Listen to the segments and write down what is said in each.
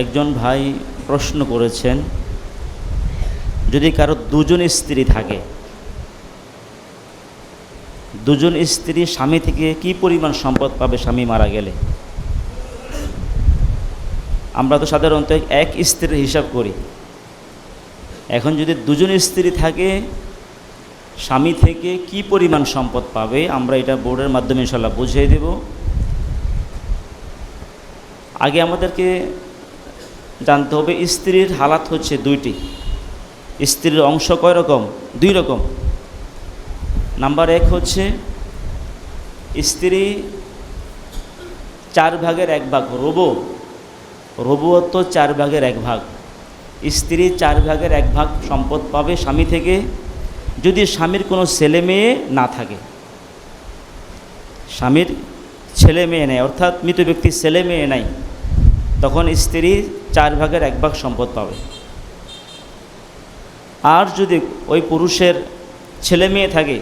একজন ভাই প্রশ্ন করেছেন, যদি কারও দুজন স্ত্রী থাকে, দুজন স্ত্রী স্বামী থেকে কি পরিমাণ সম্পদ পাবে স্বামী মারা গেলে? আমরা তো সাধারণত এক স্ত্রীর হিসাব করি। এখন যদি দুজন স্ত্রী থাকে, স্বামী থেকে কি পরিমাণ সম্পদ পাবে, আমরা এটা বোর্ডের মাধ্যমে ইনশাল্লাহ বুঝিয়ে দেব। আগে আমাদেরকে জানতে হবে স্ত্রীর হালাত হচ্ছে দুইটি। স্ত্রীর অংশ কয় রকম? দুই রকম। নাম্বার এক হচ্ছে, স্ত্রী চার ভাগের এক ভাগ, রবো। রবুয়ত্ব চার ভাগের এক ভাগ। স্ত্রী চার ভাগের এক ভাগ সম্পদ পাবে স্বামী থেকে, যদি স্বামীর কোনো ছেলে মেয়ে না থাকে। স্বামীর ছেলে মেয়ে নেই, অর্থাৎ মৃত ব্যক্তির ছেলে মেয়ে নাই। তখন স্ত্রী চার ভাগের এক ভাগ সম্পদ পাবে। আর যদি ওই পুরুষের ছেলে মেয়ে থাকে,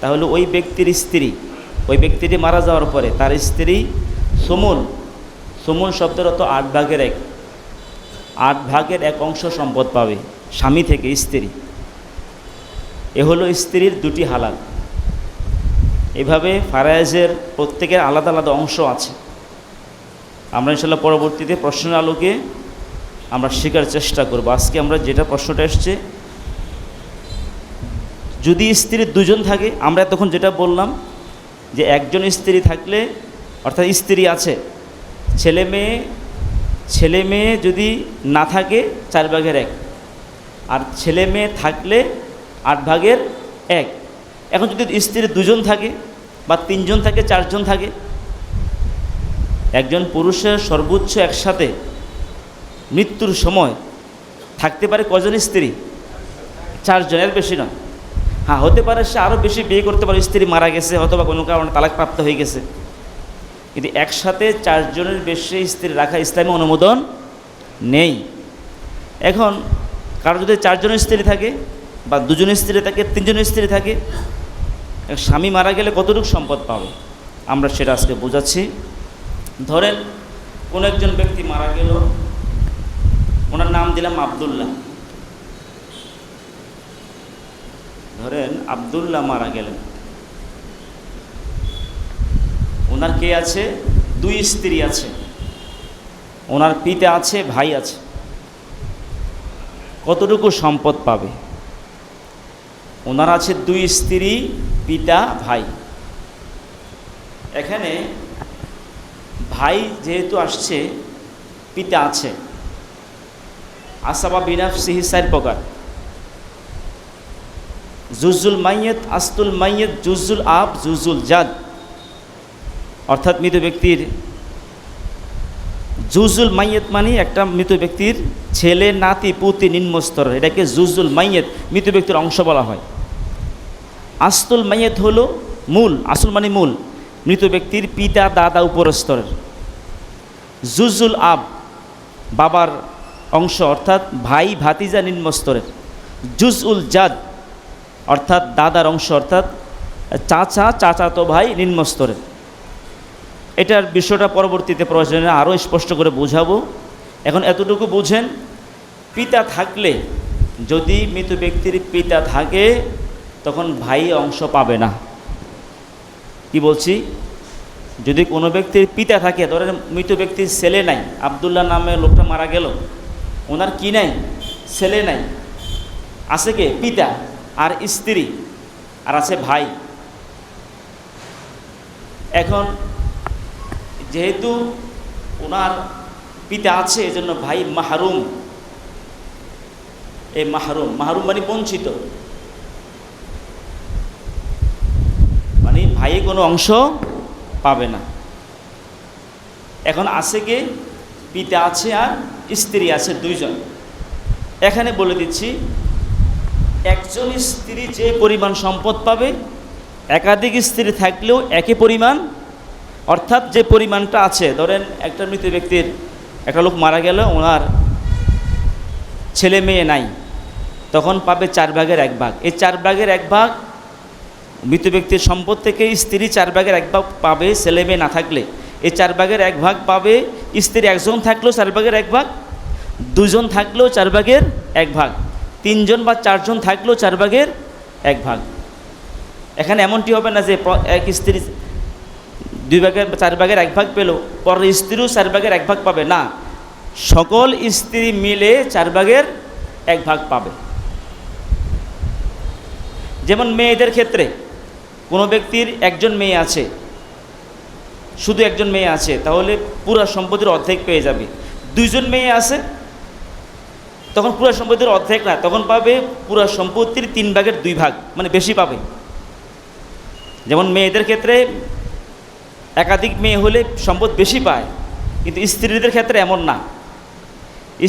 তাহলে ওই ব্যক্তির স্ত্রী, ওই ব্যক্তিটি মারা যাওয়ার পরে তার স্ত্রী সুমন সুমন শব্দের অত আট ভাগের এক, আট ভাগের এক অংশ সম্পদ পাবে স্বামী থেকে স্ত্রী। এ হলো স্ত্রীর দুটি হালাল। এভাবে ফারায়েজের প্রত্যেকের আলাদা আলাদা অংশ আছে। আমরা ইনশাল্লাহ পরবর্তীতে প্রশ্নের আলোকে আমরা শেখার চেষ্টা করব। আজকে আমরা যেটা প্রশ্নটা এসছে, যদি স্ত্রী দুজন থাকে, আমরা তখন যেটা বললাম যে একজন স্ত্রী থাকলে, অর্থাৎ স্ত্রী আছে, ছেলে মেয়ে ছেলে মেয়ে যদি না থাকে, চার ভাগের এক। আর ছেলে মেয়ে থাকলে আট ভাগের এক। এখন যদি স্ত্রী দুজন থাকে বা তিনজন থাকে, চারজন থাকে একজন পুরুষের সর্বোচ্চ একসাথে মৃত্যুর সময় থাকতে পারে কজন স্ত্রী? চারজনের বেশি নয়। হ্যাঁ হতে পারে সে আরও বেশি বিয়ে করতে পারে, স্ত্রী মারা গেছে অথবা কোনো কারণে তালাকপ্রাপ্ত হয়ে গেছে। কিন্তু একসাথে চারজনের বেশি স্ত্রী রাখা ইসলামী অনুমোদন নেই। এখন কারও যদি চারজন স্ত্রী থাকে বা দুজন স্ত্রী থাকে, তিনজন স্ত্রী থাকে স্বামী মারা গেলে কতটুকু সম্পদ পাবে? আমরা সেটা আজকে বোঝাচ্ছি। ধরেন, কোনো একজন ব্যক্তি মারা গেল, ওনার নাম দিলাম আবদুল্লাহ। ধরেন, আবদুল্লাহ মারা গেলেন। ওনার কে আছে? দুই স্ত্রী আছে। ওনার পিতা আছে, ভাই আছে। কতটুকু সম্পদ পাবে? ওনার আছে দুই স্ত্রী, পিতা, ভাই। এখানে ভাই যেহেতু আসছে, পিতা আছে। আসাবা বিনাফ সিহি চার প্রকার। জুজুল মাইয়েত, আস্তুল মাইয়েত, জুজুল আব, জুজুল জাদ। অর্থাৎ মৃত ব্যক্তির জুজুল মাইয়েত মানে একটা মৃত ব্যক্তির ছেলে, নাতি, পুতি, নিম্নস্তর। এটাকে জুজুল মাইয়েত, মৃত ব্যক্তির অংশ বলা হয়। আস্তুল মাইয়েত হলো মূল, আসল মানে মূল। মৃত ব্যক্তির পিতা, দাদা উপরস্তরের জুজুল আব, বাবার অংশ, অর্থাৎ ভাই ভাতিজা নিম্নস্তরের। জুজ উল জাদ, অর্থাৎ দাদার অংশ, অর্থাৎ চাচা, চাচাতো ভাই নিম্নস্তরের। এটার বিষয়টা পরবর্তীতে প্রয়োজনে আরও স্পষ্ট করে বোঝাবো। এখন এতটুকু বুঝেন, পিতা থাকলে, যদি মৃত ব্যক্তির পিতা থাকে, তখন ভাই অংশ পাবে না। কি বলছি? যদি কোনো ব্যক্তির পিতা থাকে, ধরেন মৃত ব্যক্তির ছেলে নাই, আবদুল্লাহ নামে লোকটা মারা গেল, ওনার কি নাই? ছেলে নাই। আছে কে? পিতা আর স্ত্রী আর আছে ভাই। এখন যেহেতু ওনার পিতা আছে, এজন্য ভাই মাহরুম। এই মাহরুম মাহরুম মানে বঞ্চিত মানে ভাই কোনো অংশ পাবে না। এখন আছে কে? পিতা আছে আর স্ত্রী আছে দুইজন। এখানে বলে দিচ্ছি, একজন স্ত্রী যে পরিমাণ সম্পদ পাবে, একাধিক স্ত্রী থাকলেও একই পরিমাণ, অর্থাৎ যে পরিমাণটা আছে, ধরেন একটা মৃত ব্যক্তির একটা লোক মারা গেল, ওনার ছেলে মেয়ে নাই, তখন পাবে চার ভাগের এক ভাগ। এই চার ভাগের এক ভাগ মৃত ব্যক্তির সম্পদ থেকে স্ত্রী চার ভাগের এক ভাগ পাবে, ছেলে মেয়ে না থাকলে। এই চার ভাগের এক ভাগ পাবে, স্ত্রী একজন থাকলেও চার ভাগের এক ভাগ, দুজন থাকলেও চার ভাগের এক ভাগ, তিনজন বা চারজন থাকলেও চার ভাগের এক ভাগ। এখানে এমনটি হবে না যে এক স্ত্রী দুই ভাগের চার ভাগের এক ভাগ পেল, পরের স্ত্রীও চার ভাগের এক ভাগ পাবে। না, সকল স্ত্রী মিলে চার ভাগের এক ভাগ পাবে। যেমন মেয়েদের ক্ষেত্রে কোনো ব্যক্তির একজন মেয়ে আছে, শুধু একজন মেয়ে আছে, তাহলে পুরো সম্পত্তির অর্ধেক পেয়ে যাবে। দুইজন মেয়ে আছে, তখন পুরো সম্পত্তির অর্ধেক না, তখন পাবে পুরো সম্পত্তির তিন ভাগের দুই ভাগ মানে বেশি পাবে। যেমন মেয়েদের ক্ষেত্রে একাধিক মেয়ে হলে সম্পদ বেশি পায়, কিন্তু স্ত্রীদের ক্ষেত্রে এমন না।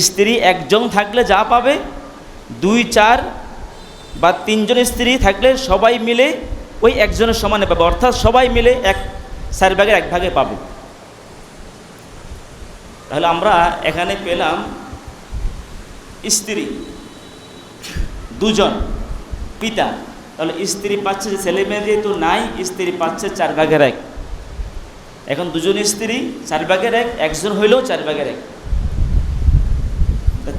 স্ত্রী একজন থাকলে যা পাবে, দুই, চার বা তিনজন স্ত্রী থাকলে সবাই মিলে ওই একজনের সমানে পাবে। অর্থাৎ সবাই মিলে এক চার ভাগের এক ভাগে পাবে। তাহলে আমরা এখানে পেলাম স্ত্রী, দুজন পিতা। তাহলে স্ত্রী পাচ্ছে যে ছেলে মেয়ে যেহেতু নাই, স্ত্রী পাচ্ছে চার ভাগের এক। এখন দুজন স্ত্রী, চার ভাগের এক, একজন হইলেও চার ভাগের এক।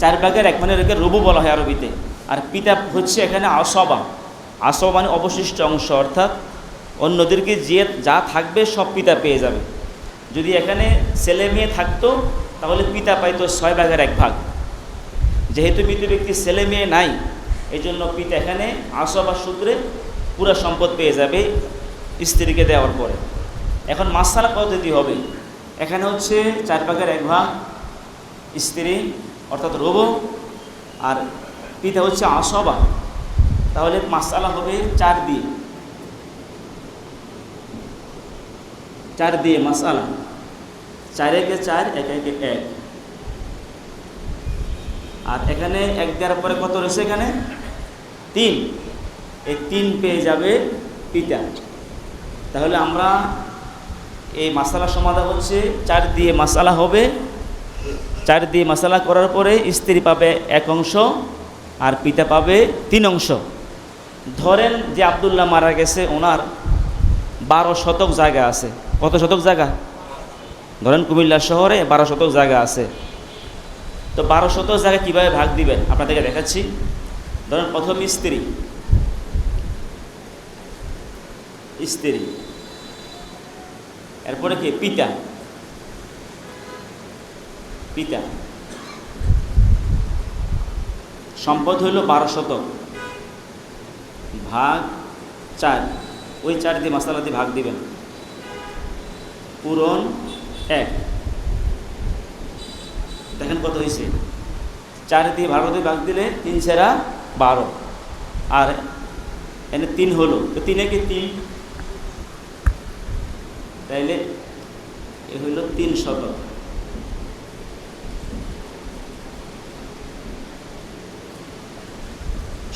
চার ভাগের এক মানে এটাকে রবু বলা হয় আরবিতে। আর পিতা হচ্ছে এখানে আসবা। আসবা মানে অবশিষ্ট অংশ, অর্থাৎ অন্যদেরকে যে যা থাকবে সব পিতা পেয়ে যাবে। যদি এখানে ছেলে মেয়ে থাকতো, তাহলে পিতা পাইতো ছয় ভাগের এক ভাগ। যেহেতু মৃত ব্যক্তি ছেলে মেয়ে নাই এই জন্য পিতা এখানে আসবা সূত্রে পুরা সম্পদ পেয়ে যাবে স্ত্রীকে দেওয়ার পরে। এখন মাসালা পদ্ধতি হবে? এখানে হচ্ছে চার ভাগের এক ভাগ স্ত্রী, অর্থাৎ রব আর পিতা হচ্ছে আসবা তাহলে মাসালা হবে চার দিয়ে। চার দিয়ে মাসালা চার একে চার, এক একে এক। আর এখানে এক দেওয়ার পরে কত রয়েছে এখানে? তিন। এই তিন পেয়ে যাবে পিতা। তাহলে আমরা এই মাসালা সমাধান হচ্ছে চার দিয়ে মাসালা হবে। চার দিয়ে মশালা করার পরে স্ত্রী পাবে এক অংশ আর পিতা পাবে তিন অংশ। ধরেন যে আবদুল্লাহ মারা গেছে, ওনার বারো শতক জায়গা আছে। কত শতক জায়গা? ধরেন কুমিল্লা শহরে বারো শতক জায়গা আছে। তো বারো শতক জায়গা কীভাবে ভাগ দিবেন? আপনাদেরকে দেখাচ্ছি। ধরেন প্রথম স্ত্রী। স্ত্রী। এরপরে কি? পিতা। পিতা। সম্পদ হইল বারো শতক। ভাগ চার। ওই চার দিয়ে মশালা দিয়ে ভাগ দিবেন। পূরণ এক। দেখেন কত হয়েছে। চার দিয়ে বারো দিয়ে ভাগ দিলে তিন সেরা বারো। আর এনে তিন হলো। তো তিনে কি তিন। তাইলে এ হইল তিন শতক।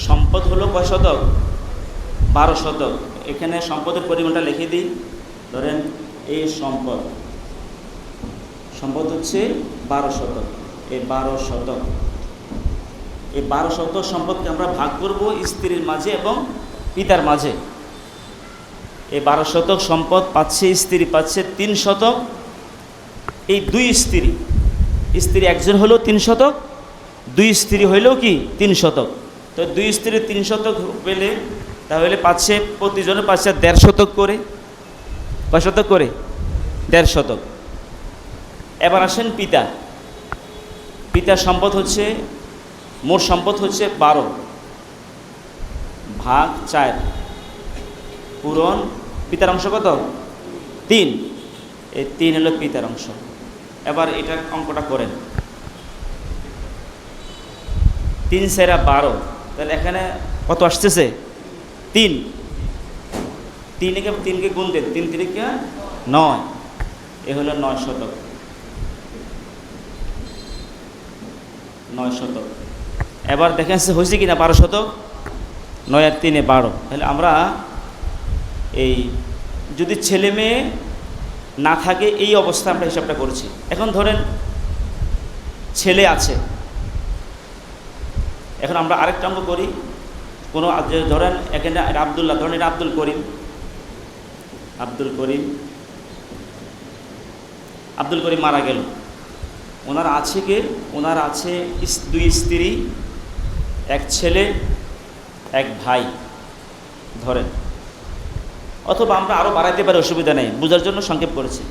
সম্পদ হলো কয় শতক? বারো শতক। এখানে সম্পদের পরিমাণটা লিখে দিই। ধরেন এই সম্পদ। সম্পদ হচ্ছে বারো শতক। এই বারো শতক। এই বারো শতক সম্পদকে আমরা ভাগ করব স্ত্রীর মাঝে এবং পিতার মাঝে। এই বারো শতক সম্পদ পাচ্ছে, স্ত্রী পাচ্ছে তিন শতক। এই দুই স্ত্রী। স্ত্রী একজন হলেও তিন শতক, দুই স্ত্রী হইলেও কি তিন শতক। তো দুই স্ত্রী তিন শতক পেলে তাহলে পাচ্ছে প্রতিজনে পাচ্ছে দেড় শতক করে। কয় শতক করে? দেড় শতক। এবার আসেন পিতা। পিতার সম্পদ হচ্ছে, মোট সম্পদ হচ্ছে বারো। ভাগ চার। পূরণ পিতার অংশ কত? তিন। এই তিন হলো পিতার অংশ। এবার এটা অঙ্কটা করেন। তিন সেরা বারো। তাহলে এখানে কত আসতেছে? তিন। তিনকে তিনকে গুণ দেন। তিন তিনকে নয়। এ হলো নয় শতক। নয় শতক। এবার দেখেন হয়েছে কিনা বারো শতক? নয় আর তিনে বারো। তাহলে আমরা এই যদি ছেলে মেয়ে না থাকে, এই অবস্থা আমরা হিসাবটা করছি। এখন ধরেন ছেলে আছে। এখন আমরা আরেকটা অঙ্ক করি। কোনো ধরেন এখানে আবদুল্লাহ, ধরেন আব্দুল করিম। আব্দুল করিম। আব্দুল করিম মারা গেল। ওনার আছে কে? ওনার আছে দুই স্ত্রী, এক ছেলে, এক ভাই, ধরেন। অথবা আমরা আরও বাড়াইতে পারি, অসুবিধা নেই, বোঝার জন্য সংক্ষেপ করেছি।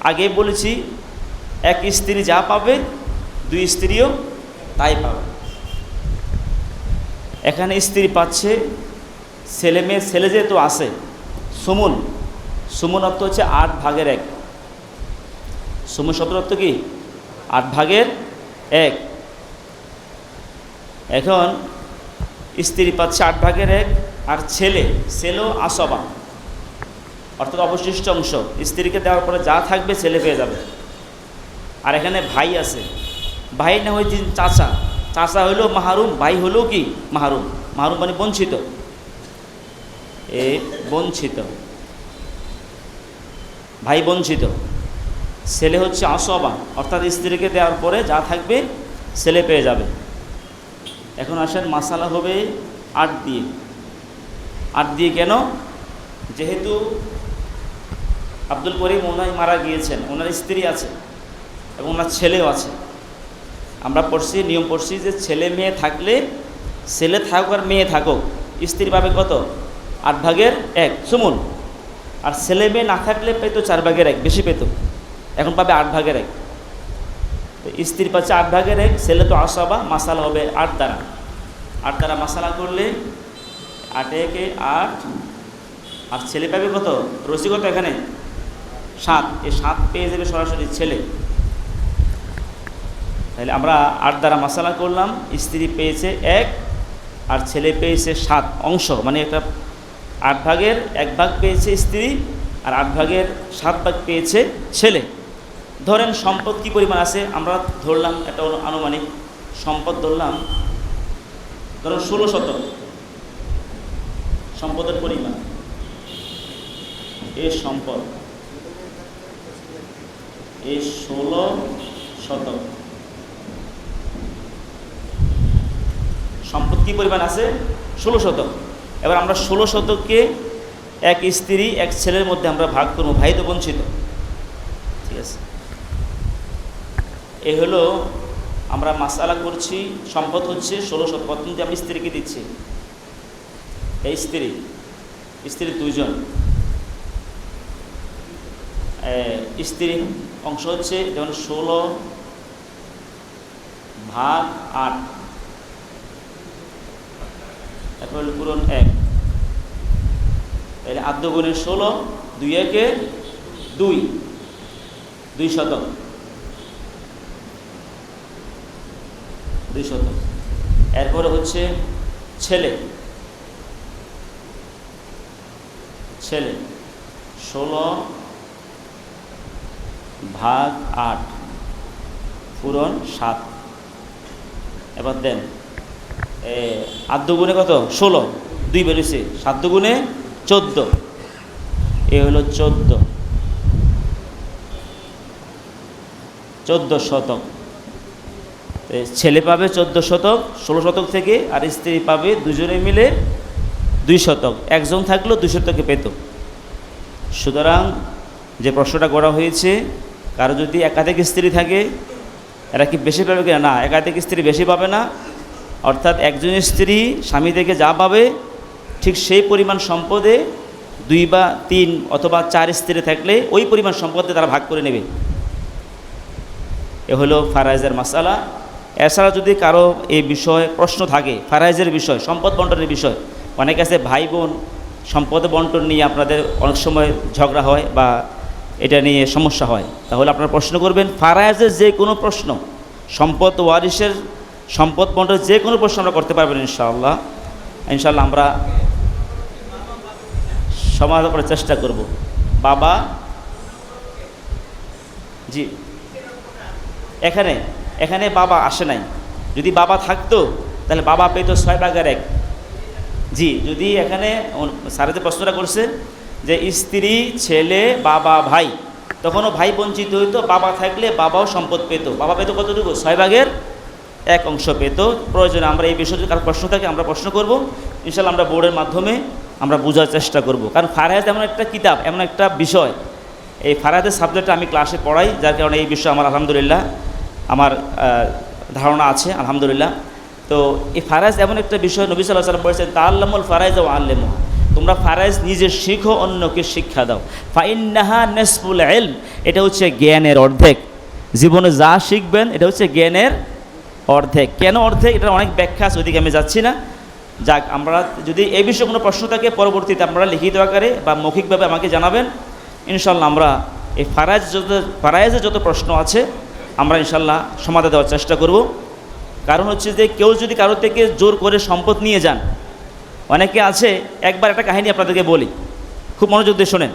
আগে বলেছি, এক স্ত্রী যা পাবে, দুই স্ত্রীও তাই পাবে। এখানে স্ত্রী পাচ্ছে ছেলে মেয়ে, ছেলে যেহেতু আছে, সুমন সুমন অর্থ হচ্ছে আট ভাগের এক। সুমন শব্দের অর্থ কি? আট ভাগের এক। এখন স্ত্রী পাচ্ছে আট ভাগের এক আর ছেলে, ছেলেও আসবা অর্থাৎ অবশিষ্ট অংশ। স্ত্রীকে দেওয়ার পরে যা থাকবে ছেলে পেয়ে যাবে। আর এখানে ভাই আছে। ভাই না হয় তিন চাচা। চাচা হইল মাহারুম, ভাই হলো কি? মাহারুম। মাহারুম মানে বঞ্চিত। এ বঞ্চিত। ভাই বঞ্চিত। ছেলে হচ্ছে আসবা অর্থাৎ স্ত্রীকে দেওয়ার পরে যা থাকবে ছেলে পেয়ে যাবে। এখন আসেন মাসালা হবে আট দিয়ে। আট দিয়ে কেন? যেহেতু আব্দুল করিম ওনাই মারা গিয়েছেন, ওনার স্ত্রী আছে এবং ওনার ছেলেও আছে। আমরা পড়ছি, নিয়ম পড়ছি যে ছেলে মেয়ে থাকলে ছেলে থাকুক আর মেয়ে থাকুক স্ত্রী পাবে কত? আট ভাগের এক। সুমন, আর ছেলে মেয়ে না থাকলে পেতো চার ভাগের এক, বেশি পেত। এখন পাবে আট ভাগের এক। তো স্ত্রী পাচ্ছে আট ভাগের এক, ছেলে তো আসাবা, মাসালা হবে আট দ্বারা। আট দ্বারা মাসালা করলে আট একে, আট। আর ছেলে পাবে কত? রসি কত এখানে। সাত। এই সাত পেয়ে যাবে সরাসরি ছেলে। তাহলে আমরা আট দ্বারা মশালা করলাম, স্ত্রী পেয়েছে এক আর ছেলে পেয়েছে সাত অংশ মানে একটা আট ভাগের এক ভাগ পেয়েছে স্ত্রী আর আট ভাগের সাত ভাগ পেয়েছে ছেলে। ধরেন সম্পদ কী পরিমাণ আছে? আমরা ধরলাম একটা আনুমানিক সম্পদ ধরলাম ধরুন ষোলো শতক। সম্পদের পরিমাণ। এ সম্পদ। এ ষোলো শতক। সম্পদ কী পরিমাণ আছে? ষোলো শতক। এবার আমরা ষোলো শতককে এক স্ত্রী এক ছেলের মধ্যে আমরা ভাগ করব ভাই তো বঞ্চিত। ঠিক আছে? এ হলো আমরা মাসালা করছি সম্পদ হচ্ছে ষোলো প্রথম যে আমি স্ত্রীকে দিচ্ছি এই স্ত্রী স্ত্রী দুইজন। এ, স্ত্রীর অংশ হচ্ছে যেমন ষোলো ভাগ আট। হলো পূরণ এক। আদ্য গুণের ষোলো, দুই একে দুই দুই শতক। দুই শতক। এরপরে হচ্ছে ছেলে। ছেলে, ষোলো ভাগ আট, পূরণ সাত। এবার দেন। আট দুগুণে কত? ষোলো। দুই বেরিয়েছে সাত দুগুণে চোদ্দ। এ হলো চোদ্দ। চোদ্দ শতক। ছেলে পাবে চোদ্দ শতক, ষোলো শতক থেকে আর স্ত্রী পাবে দুজনে মিলে দুই শতক। একজন থাকলেও দুই শতকে পেত। সুতরাং যে প্রশ্নটা করা হয়েছে, কারও যদি একাধিক স্ত্রী থাকে, এরা কি বেশি পাবে কিনা? না, একাধিক স্ত্রী বেশি পাবে না। অর্থাৎ একজন স্ত্রী স্বামী থেকে যা পাবে, ঠিক সেই পরিমাণ সম্পদে দুই বা তিন অথবা চার স্ত্রী থাকলে ওই পরিমাণ সম্পদে তারা ভাগ করে নেবে। এ হলো ফারাইজের মাসালা। এছাড়া যদি কারও এই বিষয়ে প্রশ্ন থাকে, ফারাইজের বিষয়, সম্পদ বন্টনের বিষয়, অনেক আছে ভাই বোন সম্পদ বন্টন নিয়ে আপনাদের অনেক সময় ঝগড়া হয় বা এটা নিয়ে সমস্যা হয়, তাহলে আপনারা প্রশ্ন করবেন, ফারাইজের যে কোনো প্রশ্ন, সম্পদ ওয়ারিসের সম্পদ বন্টনের যে কোনো প্রশ্ন আমরা করতে পারবেন ইনশাআল্লাহ। ইনশাআল্লাহ আমরা সমাধান করার চেষ্টা করব। বাবা, জি, এখানে এখানে বাবা আসে নাই। যদি বাবা থাকতো, তাহলে বাবা পেত ছয় ভাগের এক। জি, যদি এখানে স্যারে যে প্রশ্নটা করছে যে স্ত্রী, ছেলে, বাবা, ভাই, তখনও ভাই বঞ্চিত হইতো, বাবা থাকলে বাবাও সম্পদ পেত। বাবা পেত কতটুকু? ছয় ভাগের এক অংশ পেত। প্রয়োজনে আমরা এই বিষয়ে কারও প্রশ্ন থাকে, আমরা প্রশ্ন করব। ইনশাল্লাহ আমরা বোর্ডের মাধ্যমে আমরা বোঝার চেষ্টা করব। কারণ ফারহাজ এমন একটা কিতাব, এমন একটা বিষয়। এই ফারাজের সাবজেক্টটা আমি ক্লাসে পড়াই, যার কারণে এই বিষয়ে আমার আলহামদুলিল্লাহ আমার ধারণা আছে, আলহামদুলিল্লাহ। তো এই ফারাজ এমন একটা বিষয় নবী সাল্লাহ সাল্লাম বলেছেন তাল্লামুল ফারাইজ ও আল্লেমু তোমরা ফারাইজ নিজে শিখো, অন্যকে শিক্ষা দাও। ফাইন্নাহা নেসফুল এলম এটা হচ্ছে জ্ঞানের অর্ধেক। জীবনে যা শিখবেন, এটা হচ্ছে জ্ঞানের অর্ধেক। কেন অর্ধেক? এটার অনেক ব্যাখ্যা আছে, ওইদিকে আমি যাচ্ছি না। যাক, আমরা যদি এই বিষয়ে কোনো প্রশ্ন থাকে, পরবর্তীতে আপনারা লিখিত আকারে বা মৌখিকভাবে আমাকে জানাবেন। ইনশাল্লাহ আমরা এই ফারাইজ যত ফারাইজে যত প্রশ্ন আছে, আমরা ইনশাল্লাহ সমাধান দেওয়ার চেষ্টা করব। কারণ হচ্ছে যে, কেউ যদি কারোর থেকে জোর করে সম্পদ নিয়ে যান, অনেকে আছে, একবার একটা কাহিনী আপনাদেরকে বলি। খুব মনোযোগ দিয়ে শোনেন।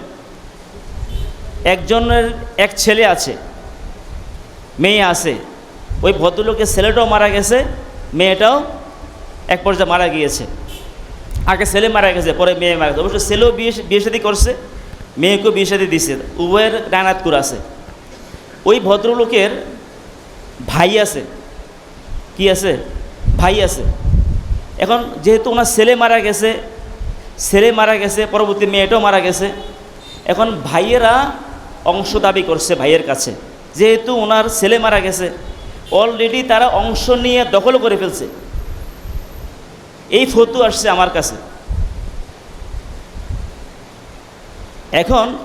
একজনের, এক ছেলে আছে, মেয়ে আছে ওই ভদ্রলোকের ছেলেটাও মারা গেছে, মেয়েটাও এক পর্যায়ে মারা গিয়েছে। আগে ছেলে মারা গেছে, পরে মেয়ে মারা গেছে। অবশ্য ছেলেও বিয়ে বিয়ে শাদী করছে, মেয়েকেও বিয়ে শাদী দিছে। উভয়ের ডানাত আছে। ওই ভদ্রলোকের ভাই আছে। কি আছে? ভাই আছে। এখন যেহেতু ওনার ছেলে মারা গেছে, ছেলে মারা গেছে, পরবর্তী মেয়েটাও মারা গেছে, এখন ভাইয়েরা অংশ দাবি করছে ভাইয়ের কাছে। যেহেতু ওনার ছেলে মারা গেছে অলরেডি তারা অংশ নিয়ে দখল করে ফেলছে। এই ফতু আসছে আমার কাছে। এখন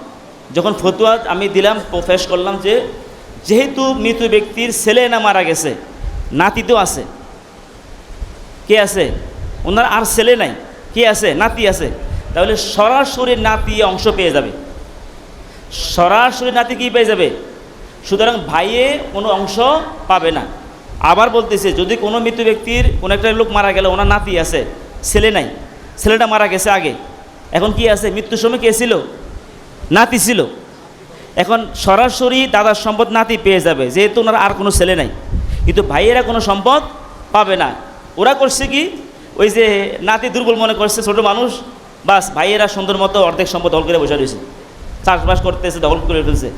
যখন ফতুয়া আমি দিলাম পেশ করলাম যে যেহেতু মৃত ব্যক্তির ছেলে না মারা গেছে, নাতি তো আছে। কে আছে? ওনার আর ছেলে নাই। কে আছে? নাতি আছে। তাহলে সরাসরি নাতি অংশ পেয়ে যাবে। সরাসরি নাতি কি পেয়ে যাবে? সুতরাং ভাইয়ে কোনো অংশ পাবে না। আবার বলতেছে, যদি কোনো মৃত ব্যক্তির কোনো একটা লোক মারা গেল, ওনার নাতি আছে, ছেলে নাই, ছেলেটা মারা গেছে আগে, এখন কি আছে? মৃত্যুর সময় কে ছিল? নাতি ছিল। এখন সরাসরি দাদার সম্পদ নাতি পেয়ে যাবে, যেহেতু ওনার আর কোনো ছেলে নাই। কিন্তু ভাইয়েরা কোনো সম্পদ পাবে না। ওরা করছে কি? ওই যে নাতি দুর্বল মনে করছে, ছোট মানুষ, বাস ভাইয়েরা সুন্দর মতো অর্ধেক সম্পদ দখল করে বসে রয়েছে। চাষবাস করতেছে, দখল করে ফেলছে।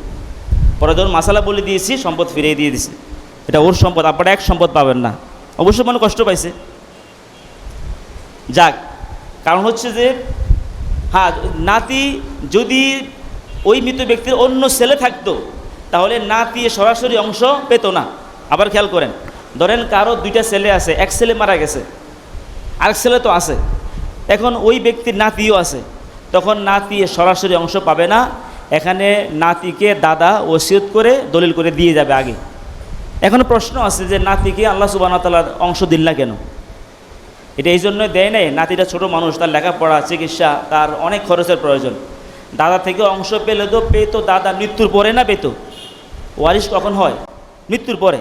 পরে যখন মাসালা বলে দিয়েছি, সম্পদ ফিরিয়ে দিয়ে দিছে। এটা ওর সম্পদ, আপনারা এক সম্পদ পাবেন না। অবশ্যই মনে কষ্ট পাইছে। যাক, কারণ হচ্ছে যে হ্যাঁ নাতি যদি ওই মৃত ব্যক্তির অন্য ছেলে থাকতো, তাহলে নাতি সরাসরি অংশ পেত না। আবার খেয়াল করেন, ধরেন কারও দুইটা ছেলে আছে, এক ছেলে মারা গেছে, আরেক ছেলে তো আছে। এখন ওই ব্যক্তির নাতিও আছে, তখন নাতি সরাসরি অংশ পাবে না এখানে নাতিকে দাদা ওসিয়ত করে দলিল করে দিয়ে যাবে আগে। এখন প্রশ্ন আছে যে নাতিকে আল্লাহ সুবাহ তালা অংশ দিল না কেন? এটা এই জন্য দেয় নাই, নাতিটা ছোট মানুষ, তার লেখাপড়া, চিকিৎসা, তার অনেক খরচের প্রয়োজন। দাদা থেকে অংশ পেলে তো পেতো, দাদা মৃত্যুর পরে না পেতো? ওয়ারিশ কখন হয়? মৃত্যুর পরে।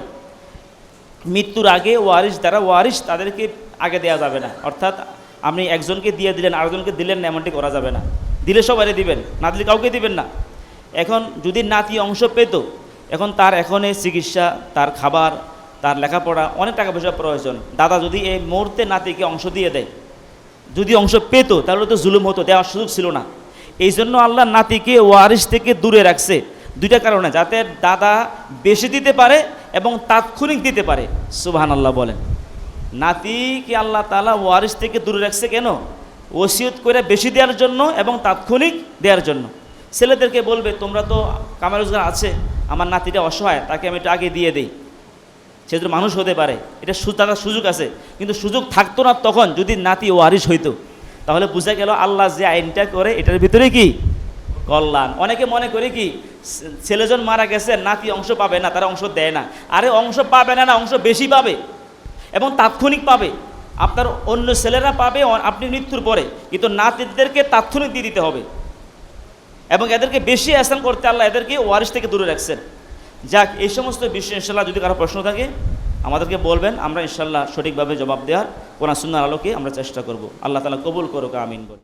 মৃত্যুর আগে ওয়ারিশ দ্বারা ওয়ারিশ, তাদেরকে আগে দেওয়া যাবে না। অর্থাৎ আপনি একজনকে দিয়ে দিলেন, আরেকজনকে দিলেন না, এমনটি করা যাবে না। দিলে সবাই দিবেন, না দিলে কাউকে দিবেন না। এখন যদি নাতি অংশ পেত, এখন তার এখনে চিকিৎসা, তার খাবার, তার লেখাপড়া, অনেক টাকা পয়সা প্রয়োজন। দাদা যদি এই মুহূর্তে নাতিকে অংশ দিয়ে দেয়, যদি অংশ পেত, তাহলে তো জুলুম হতো, দেওয়ার সুযোগ ছিল না। এই জন্য আল্লাহ নাতিকে ওয়ারিশ থেকে দূরে রাখছে। দুইটা কারণে, যাতে দাদা বেশি দিতে পারে এবং তাৎক্ষণিক দিতে পারে। সুবাহান আল্লাহ বলেন। নাতিকে আল্লাহ তালা ওয়ারিশ থেকে দূরে রাখছে কেন? ওসিয়ত করে বেশি দেওয়ার জন্য এবং তাৎক্ষণিক দেওয়ার জন্য। ছেলেদেরকে বলবে, তোমরা তো কামার রোজগার আছে, আমার নাতিটা অসহায়, তাকে আমি একটু আগে দিয়ে দিই। সে যদি মানুষ হতে পারে, এটা তার সুযোগ আছে, কিন্তু সুযোগ থাকতো না তখন যদি নাতি ওয়ারিশ হইতো। তাহলে বোঝা গেল আল্লাহ যে আইনটা করে, এটার ভিতরে কি? কল্যাণ। অনেকে মনে করে কি, ছেলেজন মারা গেছে, নাতি অংশ পাবে না, তারা অংশ দেয় না। আরে অংশ পাবে না না, অংশ বেশি পাবে এবং তাৎক্ষণিক পাবে। আপনার অন্য ছেলেরা পাবে আপনি মৃত্যুর পরে। কিন্তু নাতিদেরকে তাৎক্ষণিক দিয়ে দিতে হবে। এবং এদেরকে বেশি আসান করতে আল্লাহ এদেরকে ওয়ারিস থেকে দূরে রাখছেন। যাক, এই সমস্ত বিষয়ে ইনশাল্লাহ যদি কারও প্রশ্ন থাকে, আমাদেরকে বলবেন, আমরা ইনশাল্লাহ সঠিকভাবে জবাব দেওয়ার কোরআন সুন্দর আলোকে আমরা চেষ্টা করব। আল্লাহ তালা কবুল করুক, আমিন বলে